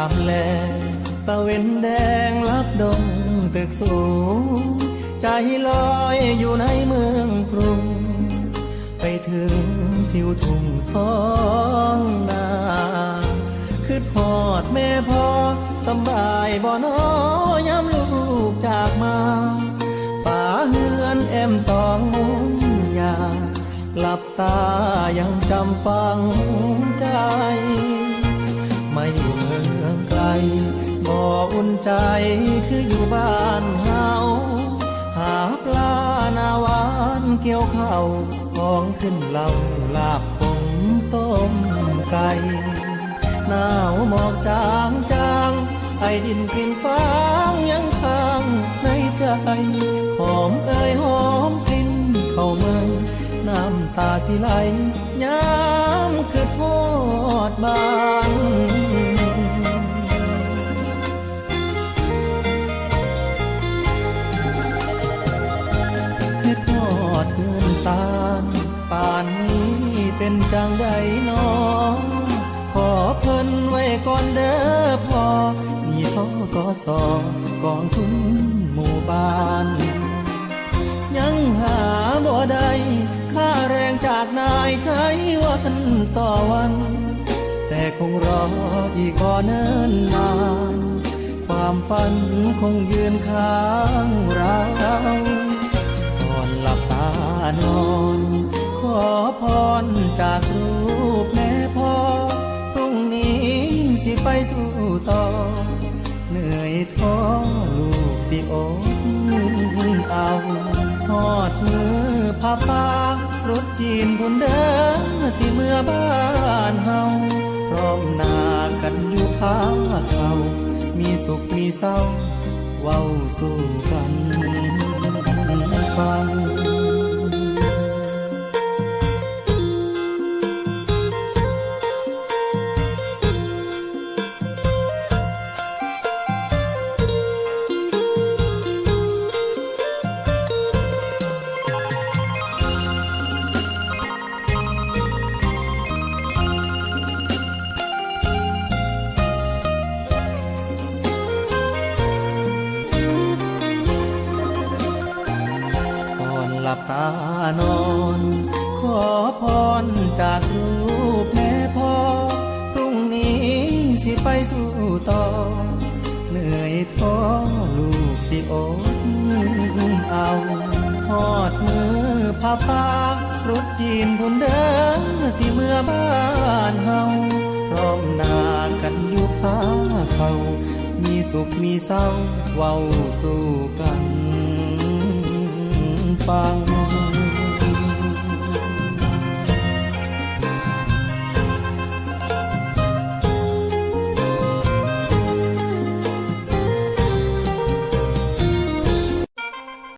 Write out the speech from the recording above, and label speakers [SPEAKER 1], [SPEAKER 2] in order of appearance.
[SPEAKER 1] ามแลตะเวนแดงลับดงตึกสูง ใจลอยอยู่ในเมืองกรุง ไปถึงทิวทุ่งท้องนาคือทอดแม่พ่อสบายบ่นอยามลูกจากมาป่าเฮือนแอมตองมุงยาหลับตายังจำฟังใจ อุ่นใจคืออยู่บ้านเฮาหาปลาหนาวานเกี่ยวข้าวของขึ้นเหล่าลาบผมต้มไก่หนาวหมอกจางจางไอดินกลินฟางยังค้างในใจ หอมเอ่ยหอมกลิ่นเข้ามาน้ำตาสิไหลยา อดเงินสารป่านนี้เป็นจังใดน้องขอเพิ่นไว้ก่อนเด้อพอมีท่อกอสอกองทุนหมู่บ้าน ยังหาบ่ได้ค่าแรงจากนายใช้วันต่อวัน แต่คงรออีกก่อนเนิ่นนานความฝันคงยืนค้างเราานอนขอพรจากรูปแม่พ่อพรุ่งนี้สิไปสู่ต่อ เหนื่อยท้อลูกสิอดเอาหอดมือพาปารถจีนพุ่นเดินสิเมื่อบ้านเฮาพร้อมหน้ากันอยู่พาเขามีสุขมีเศร้าเว้าสู้กันฟังานอน ขอพรจากรูปแม่พ่อพรุ่งนี้สิไปสู่ต่อ เหนื่อยท้อลูกสิอดเอาหอดมือพาปารถจีนพุ่นเดินสิเมื่อบ้านเฮาพร้อมนากันอยู่พาเขามีสุขมีเศร้าเว้าสู้กัน ฟัง